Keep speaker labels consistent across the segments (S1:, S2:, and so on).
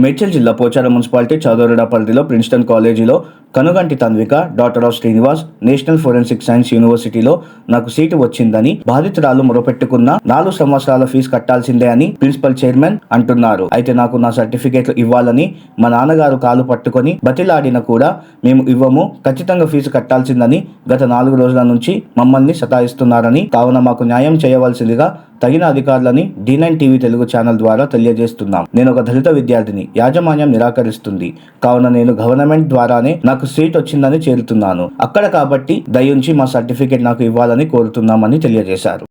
S1: మేడ్చల్ జిల్లా పోచారం మున్సిపాలిటీ చౌదరిడ పరిధిలో ప్రిన్స్టన్ కాలేజీలో Kanuganti Tanvika doctor of Srinivas national forensic science యూనివర్సిటీలో నాకు సీటు వచ్చిందని బాధితురాలు మొరపెట్టుకున్న నాలుగు సంవత్సరాల ఫీజు కట్టాల్సిందే అని ప్రిన్సిపల్ చైర్మన్ అంటున్నారు. అయితే నాకు నా సర్టిఫికేట్లు ఇవ్వాలని మా నాన్నగారు కాలు పట్టుకొని బతిలాడిన కూడా మేము ఇవ్వము ఖచ్చితంగా ఫీజు కట్టాల్సిందని గత నాలుగు రోజుల నుంచి మమ్మల్ని సతాయిస్తున్నారని కావున మాకు న్యాయం చేయవలసిందిగా తగిన అధికారులని D nine TV Telugu channel ద్వారా తెలియజేస్తున్నాం. నేను ఒక దళిత విద్యార్థిని యాజమాన్యం నిరాకరిస్తుంది. కావున నేను గవర్నమెంట్ ద్వారానే నాకు సీట్ వచ్చిందని చేరుతున్నాను. అక్కడ కాబట్టి దయించి మా సర్టిఫికేట్ నాకు ఇవ్వాలని కోరుతున్నామని తెలియజేశారు.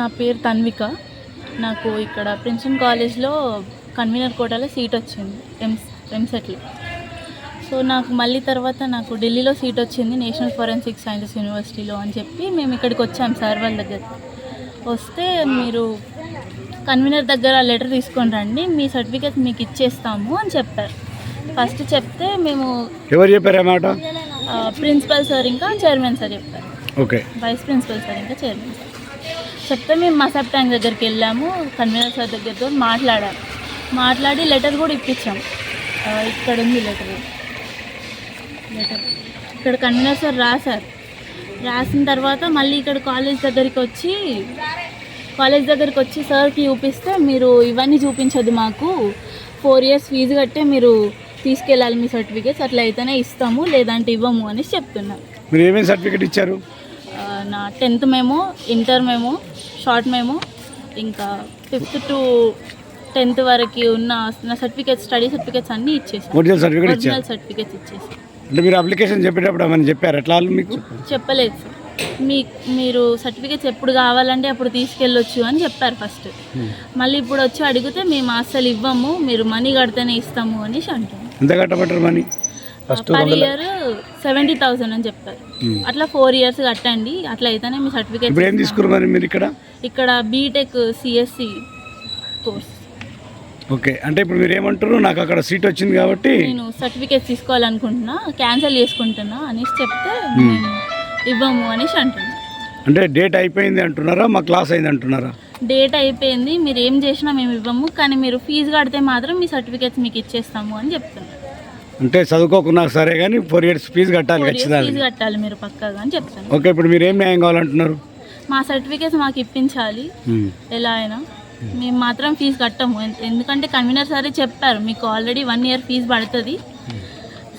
S2: నా పేరు తన్విక. నాకు ఇక్కడ ప్రిన్స్టన్ కాలేజ్లో కన్వీనర్ కోటాలో సీట్ వచ్చింది ఎంస్ ఎంసెట్లో. సో నాకు మళ్ళీ తర్వాత నాకు ఢిల్లీలో సీట్ వచ్చింది నేషనల్ ఫోరెన్సిక్ సైన్సెస్ యూనివర్సిటీలో అని చెప్పి మేము ఇక్కడికి వచ్చాం సార్ వాళ్ళ దగ్గర వస్తే మీరు కన్వీనర్ దగ్గర లెటర్ తీసుకొని రండి. మీ సర్టిఫికేట్ మీకు ఇచ్చేస్తాము అని చెప్పారు. ఫస్ట్ చెప్తే మేము
S3: ఎవరు చెప్పారు ఆ మాట?
S2: ప్రిన్సిపల్ సార్ ఇంకా చైర్మన్ సార్ చెప్పారు.
S3: ఓకే.
S2: వైస్ ప్రిన్సిపల్ సార్ ఇంకా చైర్మన్ సార్. చెప్తే మేము మసాబ్ ట్యాంక్ దగ్గరికి వెళ్ళాము. కన్వీనర్ సార్ దగ్గరతో మాట్లాడాము మాట్లాడి లెటర్ కూడా ఇప్పించాం. ఇక్కడ ఉంది లెటర్. లెటర్. ఇక్కడ కన్వీనర్ సార్ రాశారు. రాసిన తర్వాత మళ్ళీ ఇక్కడ కాలేజ్ దగ్గరికి వచ్చి కాలేజ్ దగ్గరికి వచ్చి సార్కి చూపిస్తే మీరు ఇవన్నీ చూపించొద్దు మాకు. ఫోర్ ఇయర్స్ ఫీజు కట్టే మీరు తీసుకెళ్ళాలి మీ సర్టిఫికేట్స్ అట్లా అయితేనే ఇస్తాము లేదంటే ఇవ్వము అనేసి చెప్తున్నారు
S3: మీరు ఏమేమి సర్టిఫికేట్ ఇచ్చారు?
S2: నా tenth memo inter memo short memo ఇంకా ఫిఫ్త్ టు టెన్త్ వరకు ఉన్న నా సర్టిఫికేట్స్ స్టడీ సర్టిఫికేట్స్ అన్నీ ఇచ్చేసాను
S3: ఒరిజినల్
S2: సర్టిఫికేట్స్ ఇచ్చేసి.
S3: అంటే మీరు అప్లికేషన్ చెప్పేటప్పుడు ఏమని చెప్పారు? ఎట్లా వాళ్ళు మీకు?
S2: చెప్పలేదు సార్. మీ మీరు సర్టిఫికేట్స్ ఎప్పుడు కావాలంటే అప్పుడు తీసుకెళ్ళొచ్చు అని చెప్పారు ఫస్ట్. మళ్ళీ ఇప్పుడు వచ్చి అడిగితే మేము అస్సలు ఇవ్వము మీరు మనీ కడితేనే ఇస్తాము అనేసి అంటాం
S3: ఎంత కట్టబట్టారు money?
S2: Per year seventy thousand అని చెప్పారు. అట్లా ఫోర్ ఇయర్స్ కట్టండి అట్లా అయితేనే మీ సర్టిఫికేట్
S3: ఇప్పుడు ఏం తీసుకున్నారు మరి మీరు ఇక్కడ?
S2: ఇక్కడ బీటెక్ సిఎస్సి కోర్స్.
S3: ఓకే అంటే ఇప్పుడు మీరు ఏమంటారు నాకు అక్కడ సీట్ వచ్చింది కాబట్టి.
S2: నేను సర్టిఫికేట్ తీసుకోవాలనుకుంటున్నా క్యాన్సిల్ చేసుకుంటున్నా అనేసి చెప్తే మేము. ఇవ్వము అనేసి అంటున్నా
S3: అంటే డేట్ అయిపోయింది అంటున్నారా? మా క్లాస్ అయింది అంటున్నారా?
S2: డేట్ అయిపోయింది మీరు ఏం చేసినా మేము ఇవ్వము కానీ మీరు ఫీజు కడితే మాత్రం మీ సర్టిఫికేట్స్ మీకు ఇచ్చేస్తాము అని చెప్తున్నారు.
S3: అంటే చదువుకోకున్నా సరే కానీ ఫోర్ ఇయర్స్ ఫీజు కట్టాలి
S2: ఫీజు
S3: ఖచ్చితంగా.
S2: కట్టాలి మీరు పక్కాగా అని చెప్తాను
S3: ఓకే ఇప్పుడు మీరు ఏం న్యాయం కావాలంటున్నారు?
S2: మా సర్టిఫికేట్స్ మాకు ఇప్పించాలి. ఎలా అయినా. మేము మాత్రం ఫీజు కట్టము. ఎందుకంటే కన్వీనర్ సరే చెప్పారు మీకు ఆల్రెడీ వన్ ఇయర్ ఫీజు పడుతుంది.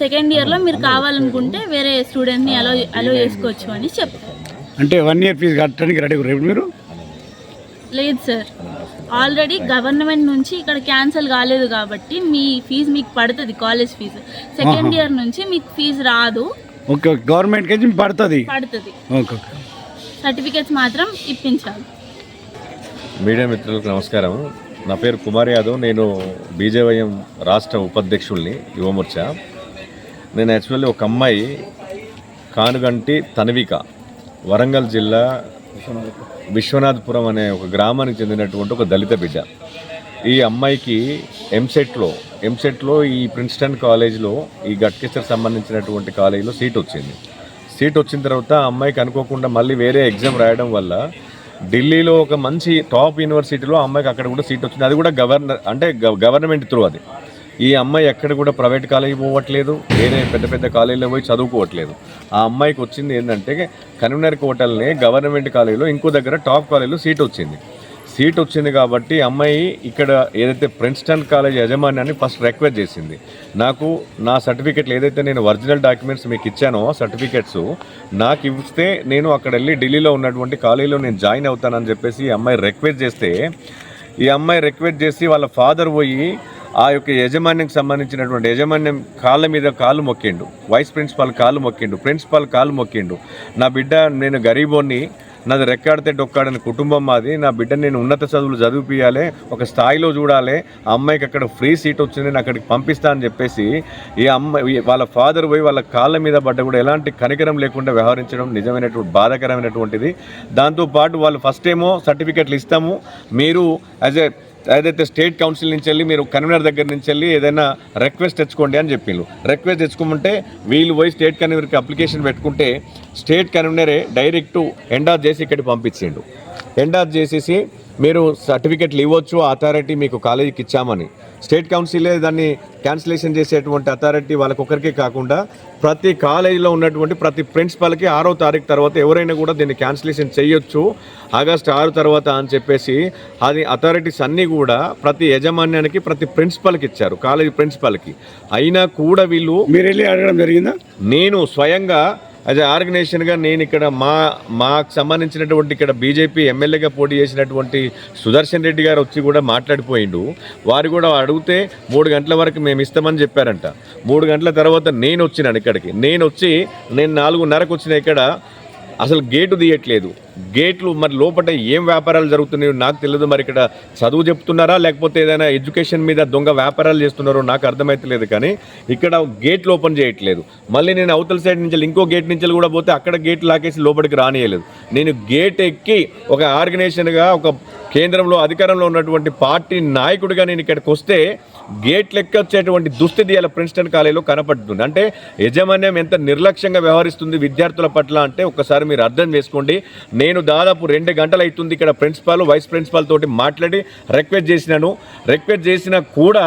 S2: సెకండ్ ఇయర్లో మీరు కావాలనుకుంటే వేరే స్టూడెంట్ని అలో అలో చేసుకోవచ్చు అని చెప్పారు.
S3: అంటే వన్ ఇయర్ ఫీజు కట్టడానికి రెడీ రేపు మీరు?
S2: లేదు సార్. ఆల్రెడీ గవర్నమెంట్ నుంచి ఇక్కడ క్యాన్సిల్ కాలేదు కాబట్టి మీ ఫీజు మీకు పడుతుంది కాలేజ్ ఫీజు. సెకండ్ ఇయర్ నుంచి మీకు ఫీజు రాదు.
S3: ఓకే గవర్నమెంట్ పడుతుంది?
S2: పడుతుంది. సర్టిఫికేట్స్ మాత్రం ఇప్పించాలి.
S4: మీడియా మిత్రులకు నమస్కారం. నా పేరు కుమార్ యాదవ్. నేను బీజేవైఎం రాష్ట్ర ఉపాధ్యక్షుల్ని యువమోర్చా నేను యాక్చువల్లీ ఒక అమ్మాయి కానుగంటి తన్విక వరంగల్ జిల్లా విశ్వనాథపురం అనే ఒక గ్రామానికి చెందినటువంటి ఒక దళిత బిడ్డ. ఈ అమ్మాయికి ఎంసెట్లో ఎంసెట్లో ఈ ప్రిన్స్టన్ కాలేజ్లో ఈ గట్కేశ్వర్ సంబంధించినటువంటి కాలేజీలో సీట్ వచ్చింది. సీట్ వచ్చిన తర్వాత ఆ అమ్మాయికి అనుకోకుండా మళ్ళీ వేరే ఎగ్జామ్ రాయడం వల్ల ఢిల్లీలో ఒక మంచి టాప్ యూనివర్సిటీలో అమ్మాయికి అక్కడ కూడా సీట్ వచ్చింది. అది కూడా గవర్నర్ అంటే గవర్నమెంట్ త్రూ అది. ఈ అమ్మాయి ఎక్కడ కూడా ప్రైవేట్ కాలేజీ పోవట్లేదు వేరే పెద్ద పెద్ద కాలేజీలో పోయి చదువుకోవట్లేదు. ఆ అమ్మాయికి వచ్చింది ఏంటంటే కన్వీనర్ కోటల్నే గవర్నమెంట్ కాలేజీలో ఇంకో దగ్గర టాప్ కాలేజీలో సీట్ వచ్చింది. సీట్ వచ్చింది కాబట్టి అమ్మాయి ఇక్కడ ఏదైతే ప్రిన్స్టన్ కాలేజ్ యజమాన్యాన్ని ఫస్ట్ రిక్వెస్ట్ చేసింది. నాకు నా సర్టిఫికెట్లు ఏదైతే నేను ఒరిజినల్ డాక్యుమెంట్స్ మీకు ఇచ్చానో సర్టిఫికెట్స్ నాకు ఇస్తే నేను అక్కడ వెళ్ళి ఢిల్లీలో ఉన్నటువంటి కాలేజీలో నేను జాయిన్ అవుతానని చెప్పేసి ఈ అమ్మాయి రిక్వెస్ట్ చేస్తే ఈ అమ్మాయి రిక్వెస్ట్ చేసి వాళ్ళ ఫాదర్ పోయి ఆ యొక్క యజమాన్యంకి సంబంధించినటువంటి యజమాన్యం కాళ్ళ మీద కాళ్ళు మొక్కిండు. వైస్ ప్రిన్సిపాల్ కాళ్ళు మొక్కిండు. ప్రిన్సిపాల్ కాళ్ళు మొక్కిండు. నా బిడ్డ నేను గరీబోని నాది రెక్కాడితే డొక్కాడని కుటుంబం మాది. నా బిడ్డ నేను ఉన్నత చదువులు చదివిపియాలి ఒక స్థాయిలో చూడాలి. ఆ అమ్మాయికి అక్కడ ఫ్రీ సీట్ వచ్చింది నేను అక్కడికి పంపిస్తా అని చెప్పేసి ఈ అమ్మాయి వాళ్ళ ఫాదర్ పోయి వాళ్ళ కాళ్ళ మీద పడ్డ కూడా ఎలాంటి కనికరం లేకుండా వ్యవహరించడం నిజమైనటువంటి బాధాకరమైనటువంటిది. దాంతోపాటు వాళ్ళు ఫస్ట్ ఏమో సర్టిఫికెట్లు ఇస్తాము. మీరు యాజ్ ఏ ఏదైతే స్టేట్ కౌన్సిల్ నుంచి వెళ్ళి మీరు కన్వీనర్ దగ్గర నుంచి వెళ్ళి ఏదైనా రిక్వెస్ట్ తెచ్చుకోండి అని చెప్పిండ్రు. రిక్వెస్ట్ తెచ్చుకోమంటే వీళ్ళు పోయి స్టేట్ కన్వీనర్కి అప్లికేషన్ పెట్టుకుంటే స్టేట్ కన్వీనరే డైరెక్ట్ ఎండార్ చేసి ఇక్కడికి పంపించిండు. ఎండార్ చేసేసి మీరు సర్టిఫికెట్లు ఇవ్వచ్చు అథారిటీ మీకు కాలేజీకి ఇచ్చామని. స్టేట్ కౌన్సిలే దాన్ని క్యాన్సిలేషన్ చేసేటువంటి అథారిటీ వాళ్ళకొకరికే కాకుండా ప్రతి కాలేజీలో ఉన్నటువంటి ప్రతి ప్రిన్సిపల్కి ఆరో తారీఖు తర్వాత ఎవరైనా కూడా దీన్ని క్యాన్సిలేషన్ చేయొచ్చు ఆగస్ట్ ఆరు తర్వాత అని చెప్పేసి అది అథారిటీస్ అన్నీ కూడా ప్రతి యజమాన్యానికి ప్రతి ప్రిన్సిపల్కి ఇచ్చారు కాలేజీ ప్రిన్సిపల్కి. అయినా కూడా వీళ్ళు
S3: మీరు వెళ్ళి అడగడం జరిగిందా?
S4: నేను స్వయంగా యాజ్ ఎ ఆర్గనైజేషన్గా నేను ఇక్కడ మా మాకు సంబంధించినటువంటి ఇక్కడ బీజేపీ ఎమ్మెల్యేగా పోటీ చేసినటువంటి సుదర్శన్ రెడ్డి గారు వచ్చి కూడా మాట్లాడిపోయిండు. వారు కూడా అడిగితే మూడు గంటల వరకు మేము ఇస్తామని చెప్పారంట. మూడు గంటల తర్వాత నేను వచ్చినాను ఇక్కడికి. నేను వచ్చి నేను నాలుగున్నరకు వచ్చిన ఇక్కడ అసలు గేటు తీయట్లేదు. గేట్లు మరి లోపల ఏం వ్యాపారాలు జరుగుతున్నాయో నాకు తెలియదు. మరి ఇక్కడ చదువు చెప్తున్నారా? లేకపోతే ఏదైనా ఎడ్యుకేషన్ మీద దొంగ వ్యాపారాలు చేస్తున్నారో నాకు అర్థమైతలేదు కానీ ఇక్కడ గేట్లు ఓపెన్ చేయట్లేదు. మళ్ళీ నేను అవతల సైడ్ నుంచి ఇంకో గేట్ నుంచి కూడా పోతే అక్కడ గేట్ లాకేసి లోపలికి రానియలేదు. నేను గేట్ ఎక్కి ఒక ఆర్గనైజేషన్గా ఒక కేంద్రంలో అధికారంలో ఉన్నటువంటి పార్టీ నాయకుడిగా నేను ఇక్కడికి వస్తే గేట్ లెక్క వచ్చేటువంటి దుస్థితి అలా ప్రిన్స్టన్ కాలేజీలో కనపడుతుంది. అంటే యజమాన్యం ఎంత నిర్లక్ష్యంగా వ్యవహరిస్తుంది విద్యార్థుల పట్ల అంటే ఒకసారి మీరు అర్థం చేసుకోండి. నేను దాదాపు రెండు గంటలు అవుతుంది ఇక్కడ ప్రిన్సిపాల్ వైస్ ప్రిన్సిపాల్ తోటి మాట్లాడి రిక్వెస్ట్ చేసినాను. రిక్వెస్ట్ చేసినా కూడా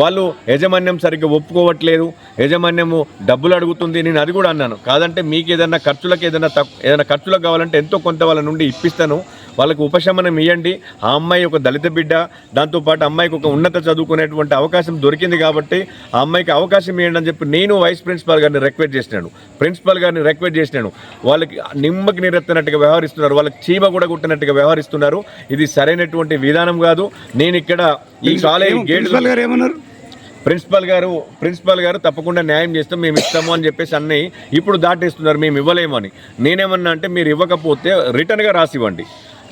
S4: వాళ్ళు యజమాన్యం సరిగ్గా ఒప్పుకోవట్లేదు యజమాన్యము డబ్బులు అడుగుతుంది నేను అది కూడా అన్నాను. కాదంటే మీకు ఏదైనా ఖర్చులకు ఏదైనా తక్కు ఏదైనా ఖర్చులకు కావాలంటే ఎంతో కొంత వాళ్ళ నుండి ఇప్పిస్తాను. వాళ్ళకు ఉపశమనం ఇవ్వండి ఆ అమ్మాయి ఒక దళిత బిడ్డ దాంతోపాటు అమ్మాయికి ఒక ఉన్నత చదువుకునేటువంటి అవకాశం దొరికింది కాబట్టి ఆ అమ్మాయికి అవకాశం ఇవ్వండి అని చెప్పి నేను వైస్ ప్రిన్సిపాల్ గారిని రిక్వెస్ట్ చేసినాను. ప్రిన్సిపాల్ గారిని రిక్వెస్ట్ చేసినాను. వాళ్ళకి నిమ్మకి నీరెత్తనట్టుగా వ్యవహరిస్తున్నారు. వాళ్ళకి చీమ కూడా కుట్టినట్టుగా వ్యవహరిస్తున్నారు. ఇది సరైనటువంటి విధానం కాదు. నేను ఇక్కడ ఈ కాలేజ్ గేట్
S3: ఏమన్నారు?
S4: ప్రిన్సిపల్ గారు ప్రిన్సిపల్ గారు తప్పకుండా న్యాయం చేస్తాం మేము ఇస్తాము అని చెప్పేసి అన్నీ ఇప్పుడు దాటేస్తున్నారు మేము ఇవ్వలేము అని నేనేమన్నా అంటే మీరు ఇవ్వకపోతే రిటర్న్గా రాసివ్వండి.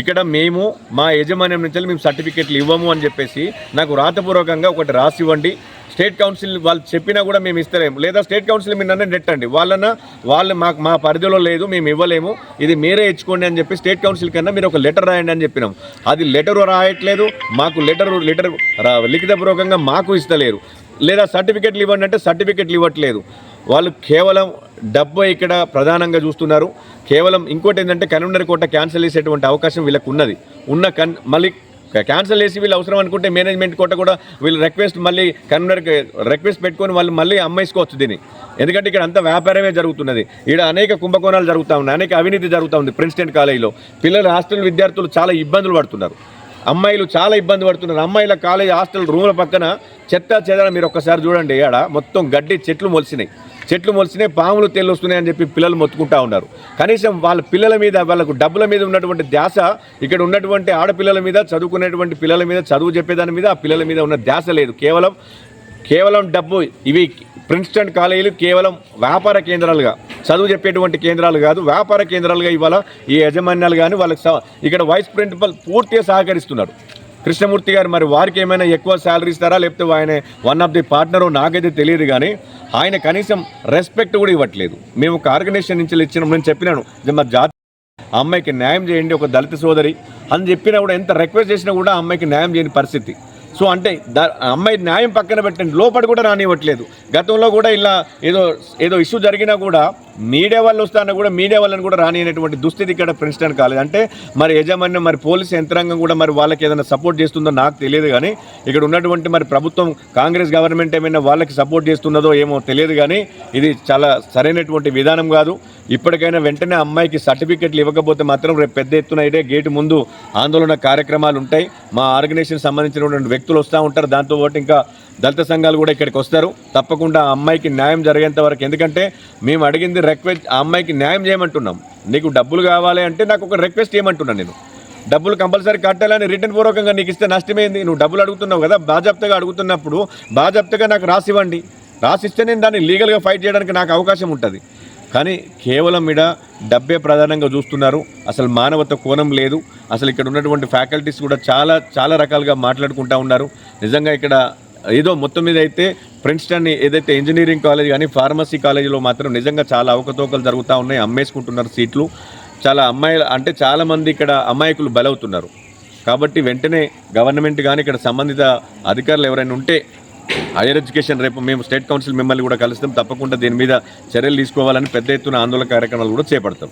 S4: ఇక్కడ మేము మా యజమాన్యం నుంచి మేము సర్టిఫికెట్లు ఇవ్వము అని చెప్పేసి నాకు రాతపూర్వకంగా ఒకటి రాసి ఇవ్వండి. స్టేట్ కౌన్సిల్ వాళ్ళు చెప్పినా కూడా మేము ఇస్తలేము లేదా స్టేట్ కౌన్సిల్ మీరు నన్ను నెట్టండి. వాళ్ళన వాళ్ళు మాకు మా పరిధిలో లేదు మేము ఇవ్వలేము. ఇది మీరే ఇచ్చుకోండి అని చెప్పి స్టేట్ కౌన్సిల్ కన్నా మీరు ఒక లెటర్ రాయండి అని చెప్పినాం. అది లెటర్ రాయట్లేదు. మాకు లెటర్ లెటర్ లిఖితపూర్వకంగా మాకు ఇస్తలేరు. లేదా సర్టిఫికెట్లు ఇవ్వండి అంటే సర్టిఫికెట్లు ఇవ్వట్లేదు. వాళ్ళు కేవలం డబ్బు ఇక్కడ ప్రధానంగా చూస్తున్నారు. కేవలం ఇంకోటి ఏంటంటే కన్వీనర్ కోట క్యాన్సిల్ చేసేటువంటి అవకాశం వీళ్ళకు ఉన్నది ఉన్న కన్ మళ్ళీ క్యాన్సిల్ చేసి వీళ్ళు అవసరం అనుకుంటే మేనేజ్మెంట్ కోట కూడా వీళ్ళు రిక్వెస్ట్ మళ్ళీ కన్వీనర్ రిక్వెస్ట్ పెట్టుకొని వాళ్ళు మళ్ళీ అమ్మేసుకోవచ్చు దీన్ని. ఎందుకంటే ఇక్కడ అంతా వ్యాపారమే జరుగుతున్నది. ఇక్కడ అనేక కుంభకోణాలు జరుగుతూ ఉన్నాయి. అనేక అవినీతి జరుగుతూ ఉంది ప్రిన్స్టన్ కాలేజీలో. పిల్లలు హాస్టల్ విద్యార్థులు చాలా ఇబ్బందులు పడుతున్నారు. అమ్మాయిలు చాలా ఇబ్బంది పడుతున్నారు. అమ్మాయిల కాలేజ్ హాస్టల్ రూమ్ల పక్కన చెత్త చెదర మీరు ఒక్కసారి చూడండి. ఆడ మొత్తం గడ్డి చెట్లు మొలిసినాయి. చెట్లు మొలిచినే పాములు తెల్లు వస్తున్నాయి అని చెప్పి పిల్లలు మొత్తుకుంటా ఉన్నారు. కనీసం వాళ్ళ పిల్లల మీద వాళ్ళకు డబ్బుల మీద ఉన్నటువంటి ధ్యాస ఇక్కడ ఉన్నటువంటి ఆడపిల్లల మీద చదువుకునేటువంటి పిల్లల మీద చదువు చెప్పేదాని మీద ఆ పిల్లల మీద ఉన్న ధ్యాస లేదు. కేవలం కేవలం డబ్బు ఇవి ప్రిన్స్టన్ కాలేజీలు కేవలం వ్యాపార కేంద్రాలుగా చదువు చెప్పేటువంటి కేంద్రాలు కాదు వ్యాపార కేంద్రాలుగా ఇవాళ ఈ యజమాన్యాలు కానీ వాళ్ళకి ఇక్కడ వైస్ ప్రిన్సిపల్ పూర్తిగా సహకరిస్తున్నారు. కృష్ణమూర్తి గారు మరి వారికి ఏమైనా ఎక్కువ శాలరీ ఇస్తారా? లేకపోతే ఆయన వన్ ఆఫ్ ది పార్ట్నర్ నాకైతే తెలియదు కానీ ఆయన కనీసం రెస్పెక్ట్ కూడా ఇవ్వట్లేదు. మేము ఒక ఆర్గనైజేషన్ నుంచి ఇచ్చిన నేను చెప్పినాను. మరి మా జాతి. అమ్మాయికి న్యాయం చేయండి ఒక దళిత సోదరి అని చెప్పినా కూడా ఎంత రిక్వెస్ట్ చేసినా కూడా అమ్మాయికి న్యాయం చేయని పరిస్థితి. సో అంటే ద- అమ్మాయి న్యాయం పక్కన పెట్టండి లోపల కూడా రానివ్వట్లేదు. గతంలో కూడా ఇలా ఏదో ఏదో ఇష్యూ జరిగినా కూడా మీడియా వాళ్ళు వస్తానా కూడా మీడియా వాళ్ళని కూడా రానియనటువంటి దుస్థితి ఇక్కడ ప్రిన్స్టన్ కాలేదు. అంటే మరి యజమాన్యం మరి పోలీస్ యంత్రాంగం కూడా మరి వాళ్ళకి ఏదైనా సపోర్ట్ చేస్తుందో నాకు తెలియదు కానీ ఇక్కడ ఉన్నటువంటి మరి ప్రభుత్వం కాంగ్రెస్ గవర్నమెంట్ ఏమైనా వాళ్ళకి సపోర్ట్ చేస్తున్నదో ఏమో తెలియదు కానీ ఇది చాలా సరైనటువంటి విధానం కాదు. ఇప్పటికైనా వెంటనే అమ్మాయికి సర్టిఫికెట్లు ఇవ్వకపోతే మాత్రం రేపు పెద్ద ఎత్తున ఇదే గేటు ముందు ఆందోళన కార్యక్రమాలు ఉంటాయి. మా ఆర్గనైజేషన్ సంబంధించినటువంటి వ్యక్తులు వస్తూ ఉంటారు. దాంతోపాటు ఇంకా దళిత సంఘాలు కూడా ఇక్కడికి వస్తారు. తప్పకుండా ఆ అమ్మాయికి న్యాయం జరిగేంత వరకు. ఎందుకంటే మేము అడిగింది రిక్వెస్ట్ ఆ అమ్మాయికి న్యాయం చేయమంటున్నాం. నీకు డబ్బులు కావాలి అంటే నాకు ఒక రిక్వెస్ట్ చేయమంటున్నాను నేను. డబ్బులు కంపల్సరీ కట్టాలని రిటర్న్ పూర్వకంగా నీకు ఇస్తే నష్టమైంది? నువ్వు డబ్బులు అడుగుతున్నావు కదా బాజాప్తగా అడుగుతున్నప్పుడు బాజాప్తగా నాకు రాసివ్వండి రాసిస్తే నేను దాన్ని లీగల్గా ఫైట్ చేయడానికి నాకు అవకాశం ఉంటుంది. కానీ కేవలం ఇడ డబ్బే ప్రధానంగా చూస్తున్నారు. అసలు మానవత కోణం లేదు. అసలు ఇక్కడ ఉన్నటువంటి ఫ్యాకల్టీస్ కూడా చాలా చాలా రకాలుగా మాట్లాడుకుంటా ఉన్నారు. నిజంగా ఇక్కడ ఏదో మొత్తం మీద అయితే ప్రిన్స్టన్ ఏదైతే ఇంజనీరింగ్ కాలేజ్ కానీ ఫార్మసీ కాలేజీలో మాత్రం నిజంగా చాలా అవకతవకలు జరుగుతూ ఉన్నాయి అమ్మేసుకుంటున్నారు సీట్లు. చాలా అమ్మాయిలు అంటే చాలామంది ఇక్కడ అమాయకులు బలవుతున్నారు. కాబట్టి వెంటనే గవర్నమెంట్ కానీ ఇక్కడ సంబంధిత అధికారులు ఎవరైనా ఉంటే హైయర్ ఎడ్యుకేషన్ రేపు మేము స్టేట్ కౌన్సిల్ మిమ్మల్ని కూడా కలుస్తాం. తప్పకుండా దీని మీద చర్యలు తీసుకోవాలని పెద్ద ఎత్తున ఆందోళన కార్యక్రమాలు కూడా చేపడతాం.